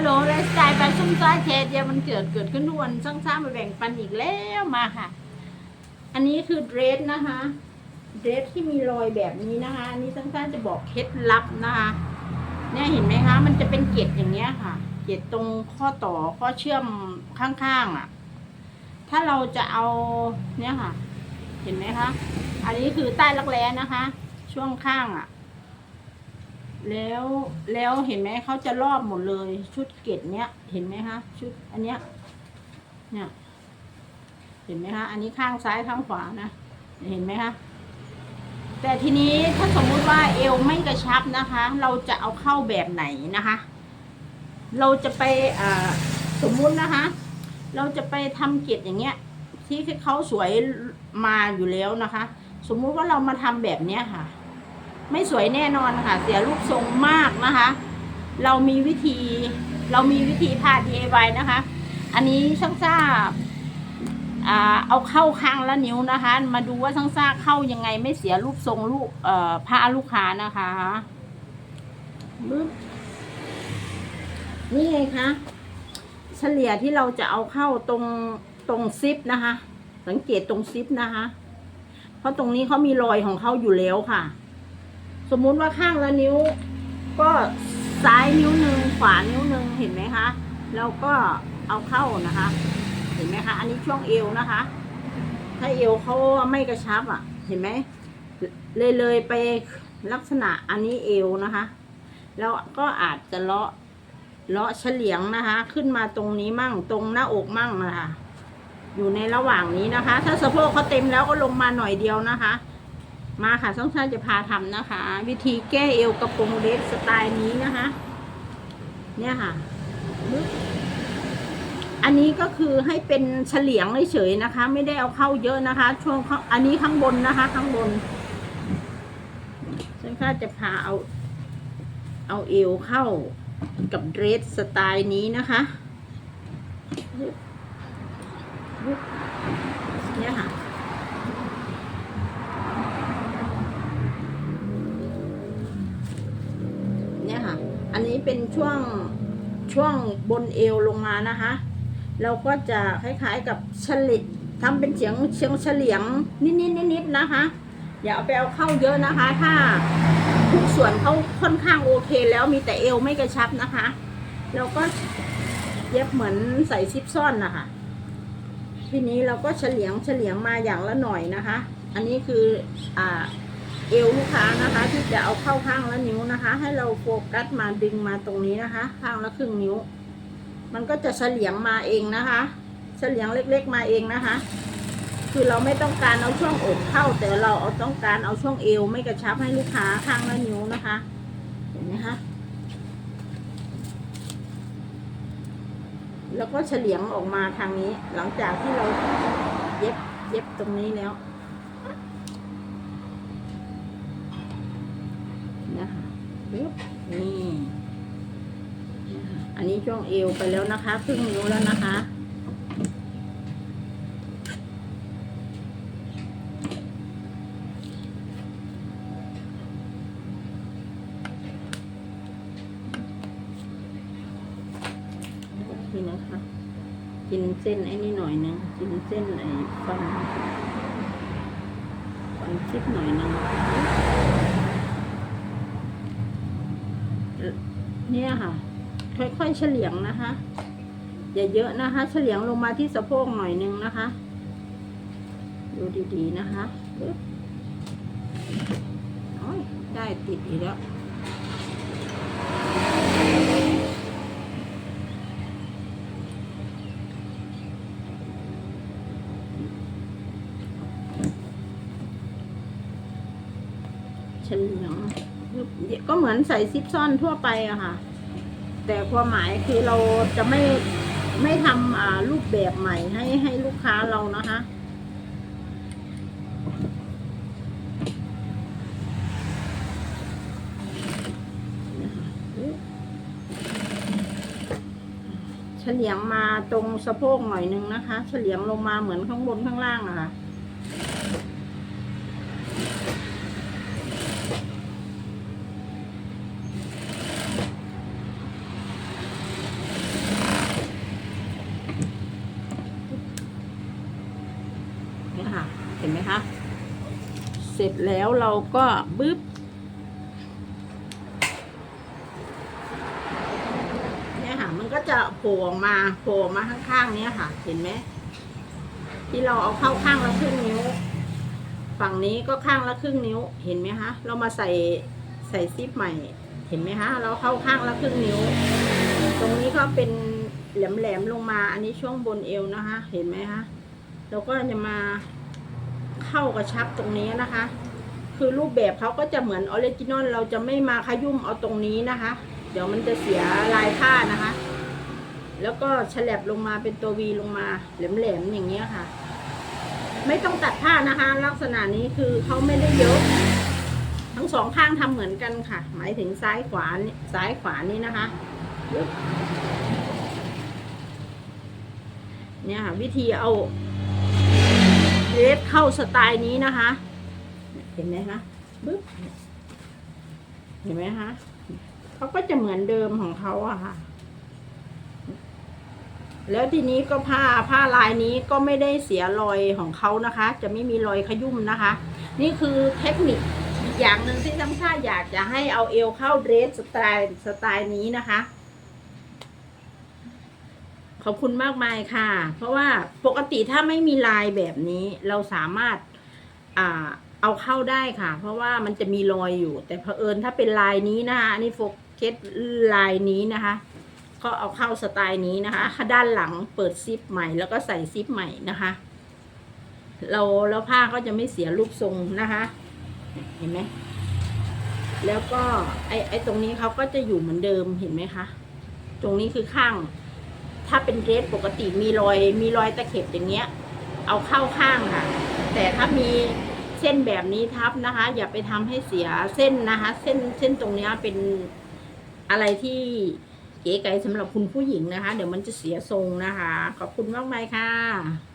ลโหลไลฟ์สไตล์ไปซุ่มซ้ายแชร์เดียมันเกิดเกิดขึ้นทุกวันสร้างๆมาแบ่งปันอีกแล้วมาค่ะ อันนี้คือเดรสนะคะเดรสที่มีรอยแบบนี้นะคะอันนี้สร้างๆจะบอกเคล็ดลับนะคะเนี่ยเห็นไหมคะมันจะเป็นเกล็ดอย่างเงี้ยค่ะ เกล็ดตรงข้อต่อข้อเชื่อมข้างๆอะ ถ้าเราจะเอาเนี่ยค่ะ เห็นไหมคะ อันนี้คือใต้รักแร้นะคะ ช่วงข้างอะ แล้วแล้วเห็นไหมเขาจะรอบหมดเลย ชุดเกล็ดเนี้ยเห็นไหมคะชุดอันเนี้ยเนี่ยเห็นไหมคะอันนี้ข้างซ้ายข้างขวานะ เห็นไหมคะแต่ทีนี้ถ้าสมมุติว่าเอวไม่กระชับนะคะ เราจะเอาเข้าแบบไหนนะคะ เราจะไปสมมุตินะคะ เราจะไปทำเกล็ดอย่างเงี้ย ที่เขาสวยมาอยู่แล้วนะคะ สมมุติว่าเรามาทำแบบเนี้ยค่ะ ไม่สวยแน่นอนค่ะ เสียรูปทรงมากนะคะ เรามีวิธีเรามีวิธีผ้า DIY นะคะ อันนี้ช่างทราบอ่าเอาเข้าข้างละนิ้วนะคะ มาดูว่าช่างทราเข้ายังไงไม่เสียรูปทรงลูกผ้าลูกค้านะคะนี่ไงคะเฉลี่ยที่เราจะเอาเข้าตรงตรงซิปนะคะ สังเกตตรงซิปนะคะ เพราะตรงนี้เขามีรอยของเขาอยู่แล้วค่ะ สมมุติว่าข้างละนิ้ว ก็ซ้ายนิ้วหนึ่งขวานิ้วหนึ่งเห็นไหมคะแล้วก็เอาเข้านะคะ เห็นไหมคะ อันนี้ช่วงเอวนะคะ ถ้าเอวเขาไม่กระชับอะ เห็นไหมเลยเลยไปลักษณะอันนี้เอวนะคะ แล้วก็อาจจะเลาะเลาะเฉลียงนะคะ ขึ้นมาตรงนี้มั่งตรงหน้าอกมั่งนะคะ อยู่ในระหว่างนี้นะคะ ถ้าสะโพกเขาเต็มแล้วก็ลงมาหน่อยเดียวนะคะ มาค่ะช่องชาจะพาทำนะคะ วิธีแก้เอวกระโปรงเดสสไตล์นี้นะคะ เนี่ยค่ะ อันนี้ก็คือให้เป็นเฉลียงเฉยๆนะคะ ไม่ได้เอาเข้าเยอะนะคะ ช่วงอันนี้ข้างบนนะคะ ข้างบนช่างชาจะพาเอาเอาเอวเข้ากับเดรสสไตล์นี้นะคะเนี่ยค่ะ เป็นช่วงช่วงบนเอวลงมานะคะ เราก็จะคล้ายๆกับฉลิดทำเป็นเสียงเชียงเฉลียงนิดๆนิดๆนะคะ อย่าเอาไปเอาเข้าเยอะนะคะ ถ้าทุกส่วนเขาค่อนข้างโอเคแล้วมีแต่เอวไม่กระชับนะคะเราก็เย็บเหมือนใส่ซิปซ่อนนะคะทีนี้เราก็เฉลียงเฉลียงมาอย่างละหน่อยนะคะ อันนี้คืออ่า เอวลูกค้านะคะ ที่จะเอาเข้าข้างละนิ้วนะคะ ให้เราโฟกัสมาดึงมาตรงนี้นะคะ ข้างละครึ่งนิ้ว มันก็จะเฉลียงมาเองนะคะเฉลียงเล็กๆมาเองนะคะ คือเราไม่ต้องการเอาช่วงอกเข้า แต่เราเอาต้องการเอาช่วงเอวไม่กระชับให้ลูกค้าข้างละนิ้วนะคะ เห็นไหมคะแล้วก็เฉลียงออกมาทางนี้ หลังจากที่เราเย็บเย็บตรงนี้แล้ว นะคะ ปึ๊บนี่อันนี้ช่วงเอวไปแล้วนะคะครึ่งนิ้วแล้วนะคะ นี่นะคะ กินเส้นไอ้นี่หน่อยนึงกินเส้นไอ้ฟันฟันชิดหน่อยนึง เนี่ยค่ะ ค่อยๆเฉลียงนะคะ อย่าเยอะนะคะ เฉลียงลงมาที่สะโพกหน่อยนึงนะคะ ดูดีๆนะคะได้ติดอีกแล้วเฉลียง ก็เหมือนใส่ซิปซ่อนทั่วไปอะค่ะ แต่ความหมายคือเราจะไม่ไม่ทำรูปแบบใหม่ให้ให้ลูกค้าเรานะคะเฉลียงมาตรงสะโพกหน่อยนึงนะคะ เฉลียงลงมาเหมือนข้างบนข้างล่างอะค่ะ ส ร็จแล้วเราก็บึ๊บเนี่ยค่ะ มันก็จะโผล่ออกมาโผล่มาข้างๆ เนี้ยค่ะ เห็นไหมที่เราเอาเข้าข้างละครึ่งนิ้ว ฝั่งนี้ก็ข้างละครึ่งนิ้ว เห็นไหมคะ เรามาใส่ใส่ซิปใหม่ เห็นไหมคะ เราเข้าข้างละครึ่งนิ้ว ตรงนี้ก็เป็นแหลมๆลงมา อันนี้ช่วงบนเอวนะคะ เห็นไหมคะ เราก็จะมา เข้ากระชับตรงนี้นะคะ คือรูปแบบเขาก็จะเหมือนออริจินอลเราจะไม่มาขยุ่มเอาตรงนี้นะคะ เดี๋ยวมันจะเสียลายผ้านะคะ แล้วก็ฉลับลงมาเป็นตัววีลงมาแหลมๆอย่างเงี้ยค่ะ ไม่ต้องตัดผ้านะคะ ลักษณะนี้คือเขาไม่ได้เยอะทั้งสองข้างทำเหมือนกันค่ะ หมายถึงซ้ายขวาซ้ายขวานี่นะคะเนี่ยค่ะวิธีเอา รสเข้าสไตล์นี้นะคะ เห็นไหมคะบึ๊บเห็นไหมคะเขาก็จะเหมือนเดิมของเขาอะค่ะ แล้วทีนี้ก็ผ้าผ้าลายนี้ก็ไม่ได้เสียรอยของเขานะคะ จะไม่มีรอยขยุ่มนะคะ นี่คือเทคนิคอีกอย่างหนึ่งที่ทั้งชาอยากจะให้เอาเอวเข้าเดรสสไตล์สไตล์นี้นะคะ ขอบคุณมากมายค่ะ เพราะว่าปกติถ้าไม่มีลายแบบนี้เราสามารถอ่าเอาเข้าได้ค่ะ เพราะว่ามันจะมีรอยอยู่ แต่เผอิญถ้าเป็นลายนี้นะคะอันนี้โฟกัสลายนี้นะคะ ก็เอาเข้าสไตล์นี้นะคะด้านหลังเปิดซิปใหม่ แล้วก็ใส่ซิปใหม่นะคะ เราแล้วผ้าก็จะไม่เสียรูปทรงนะคะ เห็นไหมแล้วก็ไอไอตรงนี้เขาก็จะอยู่เหมือนเดิมเห็นไหมคะ ตรงนี้คือข้าง ถ้าเป็นเดรสปกติมีรอย มีรอยตะเข็บอย่างเงี้ย เอาเข้าข้างค่ะ แต่ถ้ามีเส้นแบบนี้ทับนะคะ อย่าไปทำให้เสียเส้นนะคะ เส้นเส้นตรงเนี้ยเป็นอะไรที่เก๋ไก๋สำหรับคุณผู้หญิงนะคะ เดี๋ยวมันจะเสียทรงนะคะ ขอบคุณมากมายค่ะ